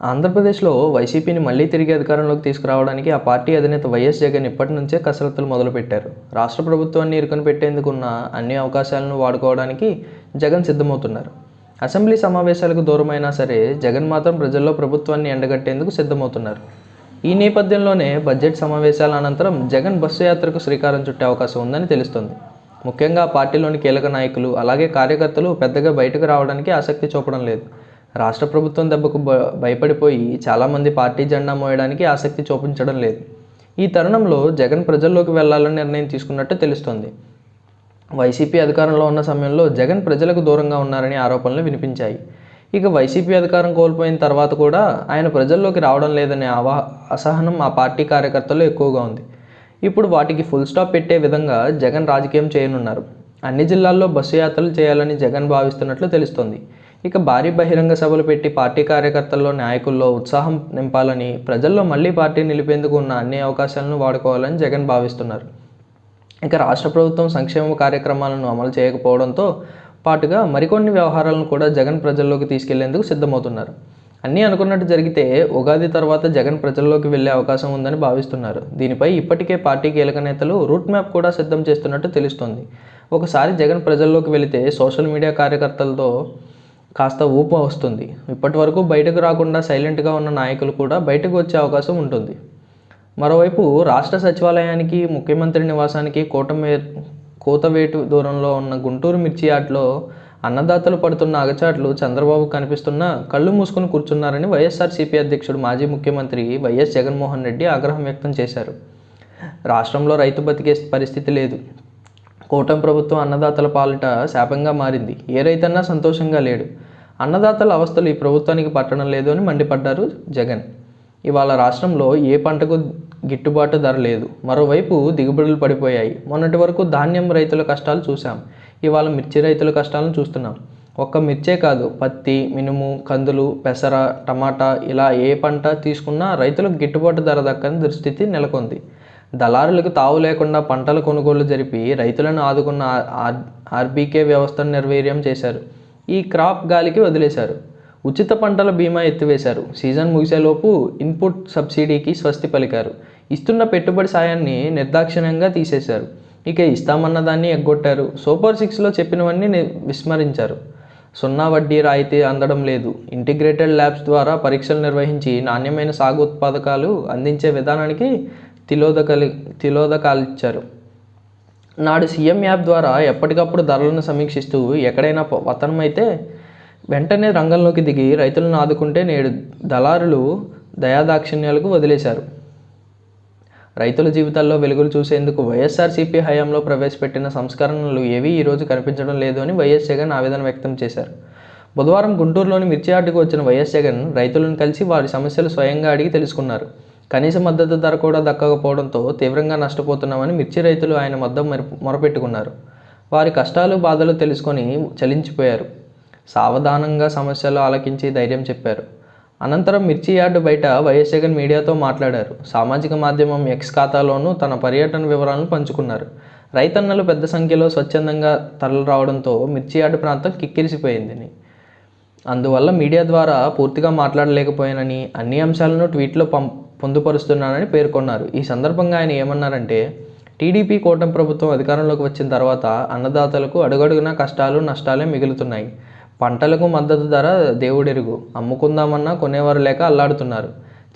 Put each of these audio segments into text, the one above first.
ఆంధ్రప్రదేశ్లో వైసీపీని మళ్ళీ తిరిగి అధికారంలోకి తీసుకురావడానికి ఆ పార్టీ అధినేత వైఎస్ జగన్ ఇప్పటి నుంచే కసరత్తులు మొదలుపెట్టారు. రాష్ట్ర ప్రభుత్వాన్ని ఇరుకుని పెట్టేందుకున్న అన్ని అవకాశాలను వాడుకోవడానికి జగన్ సిద్ధమవుతున్నారు. అసెంబ్లీ సమావేశాలకు దూరమైనా సరే జగన్ మాత్రం ప్రజల్లో ప్రభుత్వాన్ని ఎండగట్టేందుకు సిద్ధమవుతున్నారు. ఈ నేపథ్యంలోనే బడ్జెట్ సమావేశాల అనంతరం జగన్ బస్సు యాత్రకు శ్రీకారం చుట్టే అవకాశం ఉందని తెలుస్తోంది. ముఖ్యంగా పార్టీలోని కీలక నాయకులు అలాగే కార్యకర్తలు పెద్దగా బయటకు రావడానికి ఆసక్తి చూపడం లేదు. రాష్ట్ర ప్రభుత్వం దెబ్బకు భయపడిపోయి చాలామంది పార్టీ జెండా మోయడానికి ఆసక్తి చూపించడం లేదు. ఈ తరుణంలో జగన్ ప్రజల్లోకి వెళ్ళాలని నిర్ణయం తీసుకున్నట్టు తెలుస్తోంది. వైసీపీ అధికారంలో ఉన్న సమయంలో జగన్ ప్రజలకు దూరంగా ఉన్నారని ఆరోపణలు వినిపించాయి. ఇక వైసీపీ అధికారం కోల్పోయిన తర్వాత కూడా ఆయన ప్రజల్లోకి రావడం లేదనే అవా అసహనం ఆ పార్టీ కార్యకర్తల్లో ఎక్కువగా ఉంది. ఇప్పుడు వాటికి ఫుల్ స్టాప్ పెట్టే విధంగా జగన్ రాజకీయం చేయనున్నారు. అన్ని జిల్లాల్లో బస్సు యాత్రలు చేయాలని జగన్ భావిస్తున్నట్లు తెలుస్తోంది. ఇక భారీ బహిరంగ సభలు పెట్టి పార్టీ కార్యకర్తల్లో నాయకుల్లో ఉత్సాహం నింపాలని ప్రజల్లో మళ్ళీ పార్టీ నిలిపేందుకు ఉన్న అన్ని అవకాశాలను వాడుకోవాలని జగన్ భావిస్తున్నారు. ఇక రాష్ట్ర ప్రభుత్వం సంక్షేమ కార్యక్రమాలను అమలు చేయకపోవడంతో పాటుగా మరికొన్ని వ్యవహారాలను కూడా జగన్ ప్రజల్లోకి తీసుకెళ్ళేందుకు సిద్ధమవుతున్నారు. అన్నీ అనుకున్నట్టు జరిగితే ఉగాది తర్వాత జగన్ ప్రజల్లోకి వెళ్ళే అవకాశం ఉందని భావిస్తున్నారు. దీనిపై ఇప్పటికే పార్టీ కీలక నేతలు రూట్ మ్యాప్ కూడా సిద్ధం చేస్తున్నట్టు తెలుస్తోంది. ఒకసారి జగన్ ప్రజల్లోకి వెళితే సోషల్ మీడియా కార్యకర్తలతో కాస్త ఊపు వస్తుంది. ఇప్పటి వరకు బయటకు రాకుండా సైలెంట్గా ఉన్న నాయకులు కూడా బయటకు వచ్చే అవకాశం ఉంటుంది. మరోవైపు రాష్ట్ర సచివాలయానికి ముఖ్యమంత్రి నివాసానికి కూటమి కూతవేటు దూరంలో ఉన్న గుంటూరు మిర్చి యార్డ్లో అన్నదాతలు పడుతున్న అగచాట్లు చంద్రబాబు కనిపిస్తున్నా కళ్ళు మూసుకుని కూర్చున్నారని వైఎస్ఆర్సీపీ అధ్యక్షుడు మాజీ ముఖ్యమంత్రి వైఎస్ జగన్మోహన్ రెడ్డి ఆగ్రహం వ్యక్తం చేశారు. రాష్ట్రంలో రైతు బతికే పరిస్థితి లేదు. కూటమి ప్రభుత్వం అన్నదాతల పాలిట శాపంగా మారింది. ఏ రైతన్నా సంతోషంగా లేడు. అన్నదాతల అవస్థలు ఈ ప్రభుత్వానికి పట్టడం లేదు అని మండిపడ్డారు జగన్. ఇవాళ రాష్ట్రంలో ఏ పంటకు గిట్టుబాటు ధర లేదు. మరోవైపు దిగుబడులు పడిపోయాయి. మొన్నటి వరకు ధాన్యం రైతుల కష్టాలు చూసాం ఇవాళ మిర్చి రైతుల కష్టాలను చూస్తున్నాం. ఒక్క మిర్చే కాదు. పత్తి మినుము కందులు పెసర టమాటా ఇలా ఏ పంట తీసుకున్నా రైతులకు గిట్టుబాటు ధర దక్కని దుస్థితి నెలకొంది. దళారులకు తావు లేకుండా పంటల కొనుగోలు జరిపి రైతులను ఆదుకున్న ఆర్ ఆర్బీకే వ్యవస్థను నిర్వీర్యం చేశారు. ఈ క్రాప్ గాలికి వదిలేశారు. ఉచిత పంటల బీమా ఎత్తివేశారు. సీజన్ ముగిసేలోపు ఇన్పుట్ సబ్సిడీకి స్వస్తి పలికారు. ఇస్తున్న పెట్టుబడి సాయాన్ని నిర్దాక్షిణ్యంగా తీసేశారు. ఇక ఇస్తామన్న దాన్ని ఎగ్గొట్టారు. సూపర్ సిక్స్లో చెప్పినవన్నీ విస్మరించారు. సున్నా వడ్డీ రాయితీ అందడం లేదు. ఇంటిగ్రేటెడ్ ల్యాబ్స్ ద్వారా పరీక్షలు నిర్వహించి నాణ్యమైన సాగు ఉత్పాదకాలు అందించే విధానానికి తిలోదకలి తిలోదకాలు ఇచ్చారు నాడు సీఎం యాప్ ద్వారా ఎప్పటికప్పుడు ధరలను సమీక్షిస్తూ ఎక్కడైనా పతనమైతే వెంటనే రంగంలోకి దిగి రైతులను ఆదుకుంటే నేడు దళారులు దయాదాక్షిణ్యాలకు వదిలేశారు. రైతుల జీవితాల్లో వెలుగులు చూసేందుకు వైఎస్ఆర్సీపీ హయాంలో ప్రవేశపెట్టిన సంస్కరణలు ఏవీ ఈరోజు కనిపించడం లేదు అని వైఎస్ జగన్ ఆవేదన వ్యక్తం చేశారు. బుధవారం గుంటూరులోని మిర్చి ఆటకు వచ్చిన వైఎస్ జగన్ రైతులను కలిసి వారి సమస్యలు స్వయంగా అడిగి తెలుసుకున్నారు. కనీస మద్దతు ధర కూడా దక్కకపోవడంతో తీవ్రంగా నష్టపోతున్నామని మిర్చి రైతులు ఆయన మొత్తం మొరపెట్టుకున్నారు. వారి కష్టాలు బాధలు తెలుసుకొని చలించిపోయారు. సావధానంగా సమస్యలు ఆలకించి ధైర్యం చెప్పారు. అనంతరం మిర్చి యార్డు బయట వైఎస్ జగన్ మీడియాతో మాట్లాడారు. సామాజిక మాధ్యమం ఎక్స్ ఖాతాలోనూ తన పర్యటన వివరాలను పంచుకున్నారు. రైతన్నలు పెద్ద సంఖ్యలో స్వచ్ఛందంగా తరలి రావడంతో మిర్చి యార్డు ప్రాంతం కిక్కిరిసిపోయిందని. అందువల్ల మీడియా ద్వారా పూర్తిగా మాట్లాడలేకపోయానని అన్ని అంశాలను ట్వీట్లో పం పొందుపరుస్తున్నానని పేర్కొన్నారు. ఈ సందర్భంగా ఆయన ఏమన్నారంటే టీడీపీ కూటమి ప్రభుత్వం అధికారంలోకి వచ్చిన తర్వాత అన్నదాతలకు అడుగడుగునా కష్టాలు నష్టాలే మిగులుతున్నాయి. పంటలకు మద్దతు ధర దేవుడెరుగు. అమ్ముకుందామన్నా కొనేవారు లేక అల్లాడుతున్నారు.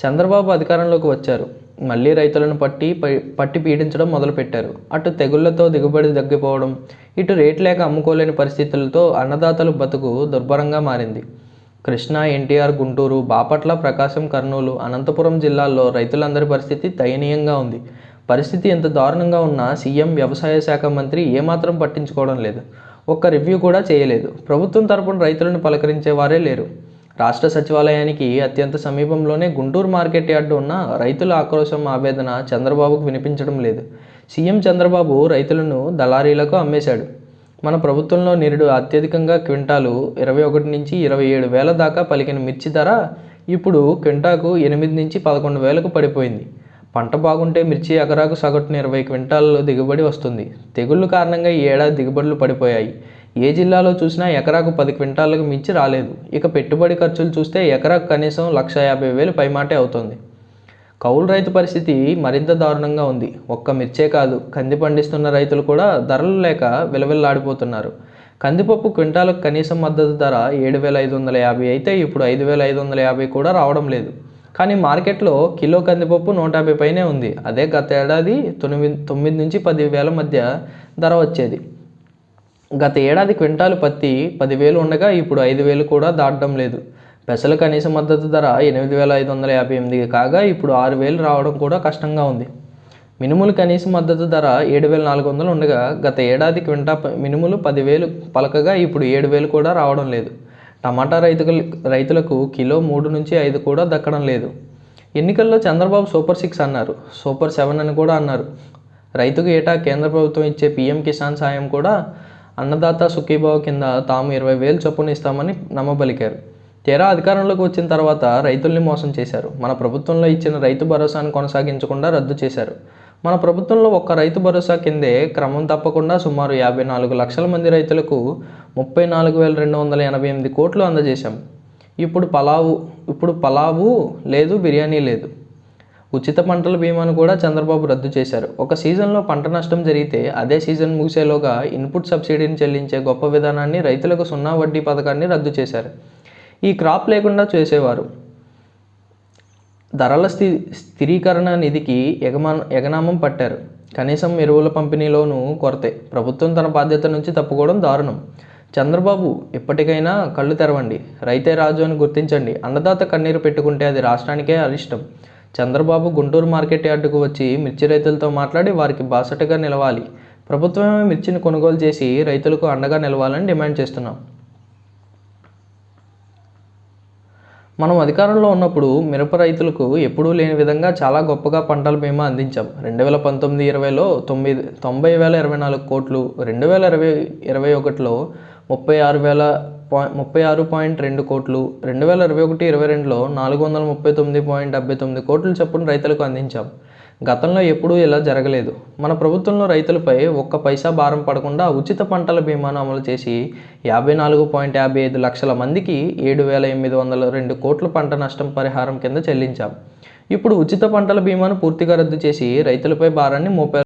చంద్రబాబు అధికారంలోకి వచ్చారు. మళ్ళీ రైతులను పట్టి పట్టి పీడించడం మొదలుపెట్టారు. అటు తెగుళ్ళతో దిగుబడి తగ్గిపోవడం ఇటు రేట్ లేక అమ్ముకోలేని పరిస్థితులతో అన్నదాతలు బతుకు దుర్భరంగా మారింది. కృష్ణా ఎన్టీఆర్ గుంటూరు బాపట్ల ప్రకాశం కర్నూలు అనంతపురం జిల్లాల్లో రైతులందరి పరిస్థితి దయనీయంగా ఉంది. పరిస్థితి ఎంత దారుణంగా ఉన్నా సీఎం వ్యవసాయ శాఖ మంత్రి ఏమాత్రం పట్టించుకోవడం లేదు. ఒక్క రివ్యూ కూడా చేయలేదు. ప్రభుత్వం తరపున రైతులను పలకరించే వారే లేరు. రాష్ట్ర సచివాలయానికి అత్యంత సమీపంలోనే గుంటూరు మార్కెట్ యార్డు ఉన్న రైతుల ఆక్రోశం ఆవేదన చంద్రబాబుకు వినిపించడం లేదు. సీఎం చంద్రబాబు రైతులను దళారీలకు అమ్మేశాడు. మన ప్రభుత్వంలో నిరుడు అత్యధికంగా క్వింటాలు ఇరవై ఒకటి నుంచి ఇరవై ఏడు వేల దాకా పలికిన మిర్చి ధర ఇప్పుడు క్వింటాకు ఎనిమిది నుంచి పదకొండు వేలకు పడిపోయింది. పంట బాగుంటే మిర్చి ఎకరాకు సగటున ఇరవై క్వింటాల్లో దిగుబడి వస్తుంది. తెగుళ్ళు కారణంగా ఈ ఏడాది దిగుబడులు పడిపోయాయి. ఏ జిల్లాలో చూసినా ఎకరాకు పది క్వింటాలకు మించి రాలేదు. ఇక పెట్టుబడి ఖర్చులు చూస్తే ఎకరాకు కనీసం లక్ష యాభై వేలు పైమాటే అవుతుంది. కౌలు రైతు పరిస్థితి మరింత దారుణంగా ఉంది. ఒక్క మిర్చే కాదు. కంది పండిస్తున్న రైతులు కూడా ధరలు లేక విలవిల్లాడిపోతున్నారు. కందిపప్పు క్వింటాలకు కనీసం మద్దతు ధర ఏడు వేల ఐదు వందల యాభై అయితే ఇప్పుడు ఐదు వేల ఐదు వందల యాభై కూడా రావడం లేదు. కానీ మార్కెట్లో కిలో కందిపప్పు నూట యాభై పైనే ఉంది. అదే గత ఏడాది తొమ్మిది తొమ్మిది నుంచి పది వేల మధ్య ధర వచ్చేది. గత ఏడాది క్వింటాలు పత్తి పదివేలు ఉండగా ఇప్పుడు ఐదు వేలు కూడా దాటడం లేదు. పెసల కనీస మద్దతు ధర ఎనిమిది వేల ఐదు వందల యాభై ఎనిమిది కాగా ఇప్పుడు ఆరు వేలు రావడం కూడా కష్టంగా ఉంది. మినుములు కనీస మద్దతు ధర ఏడు వేల నాలుగు వందలు ఉండగా గత ఏడాది క్వింటా మినుములు పదివేలు పలకగా ఇప్పుడు ఏడు వేలు కూడా రావడం లేదు. టమాటా రైతులు రైతులకు కిలో మూడు నుంచి ఐదు కూడా దక్కడం లేదు. ఎన్నికల్లో చంద్రబాబు సూపర్ సిక్స్ అన్నారు. సూపర్ సెవెన్ అని కూడా అన్నారు. రైతుకు ఏటా కేంద్ర ప్రభుత్వం ఇచ్చే పీఎం కిసాన్ సాయం కూడా అన్నదాత సుఖీభావ కింద తాము ఇరవై వేలు చొప్పున ఇస్తామని నమ్మబలికారు. తీరా అధికారంలోకి వచ్చిన తర్వాత రైతుల్ని మోసం చేశారు. మన ప్రభుత్వంలో ఇచ్చిన రైతు భరోసాను కొనసాగించకుండా రద్దు చేశారు. మన ప్రభుత్వంలో ఒక్క రైతు భరోసా కిందే క్రమం తప్పకుండా సుమారు యాభై నాలుగు లక్షల మంది రైతులకు ముప్పై నాలుగు వేల రెండు వందల ఎనభై ఎనిమిది కోట్లు అందజేశాం. ఇప్పుడు పలావు ఇప్పుడు పలావు లేదు బిర్యానీ లేదు. ఉచిత పంటల బీమాను కూడా చంద్రబాబు రద్దు చేశారు. ఒక సీజన్లో పంట నష్టం జరిగితే అదే సీజన్ ముగిసేలోగా ఇన్పుట్ సబ్సిడీని చెల్లించే గొప్ప విధానాన్ని రైతులకు సున్నా వడ్డీ పథకాన్ని రద్దు చేశారు. ఈ క్రాప్ లేకుండా చేసేవారు. ధరల స్థి స్థిరీకరణ నిధికి ఎగమా ఎగనామం పట్టారు. కనీసం ఎరువుల పంపిణీలోనూ కొరతే. ప్రభుత్వం తన బాధ్యత నుంచి తప్పుకోవడం దారుణం. చంద్రబాబు ఇప్పటికైనా కళ్ళు తెరవండి. రైతే రాజు అని గుర్తించండి. అన్నదాత కన్నీరు పెట్టుకుంటే అది రాష్ట్రానికే అరిష్టం. చంద్రబాబు గుంటూరు మార్కెట్ యార్డుకు వచ్చి మిర్చి రైతులతో మాట్లాడి వారికి బాసటగా నిలవాలి. ప్రభుత్వమే మిర్చిని కొనుగోలు చేసి రైతులకు అండగా నిలవాలని డిమాండ్ చేస్తున్నాం. మనం అధికారంలో ఉన్నప్పుడు మిరప రైతులకు ఎప్పుడూ లేని విధంగా చాలా గొప్పగా పంటల బీమా అందించాం. రెండు వేల పంతొమ్మిది ఇరవైలో తొమ్మిది తొంభై వేల ఇరవై నాలుగు కోట్లు రెండు వేల ఇరవై ఇరవై ఒకటిలో ముప్పై ఆరు వేల పాయి ముప్పై ఆరు పాయింట్ రెండు కోట్లు రెండు వేల ఇరవై ఒకటి ఇరవై రెండులో నాలుగు వందల ముప్పై తొమ్మిది పాయింట్ డెబ్బై తొమ్మిది కోట్లు చొప్పున రైతులకు అందించాం. గతంలో ఎప్పుడూ ఇలా జరగలేదు. మన ప్రభుత్వంలో రైతులపై ఒక్క పైసా భారం పడకుండా ఉచిత పంటల బీమాను అమలు చేసి యాభై నాలుగు పాయింట్ యాభై ఐదు లక్షల మందికి ఏడు వేల ఎనిమిది వందల రెండు కోట్ల పంట నష్టం పరిహారం కింద చెల్లించాం. ఇప్పుడు ఉచిత పంటల బీమాను పూర్తిగా రద్దు చేసి రైతులపై భారాన్ని మోపారు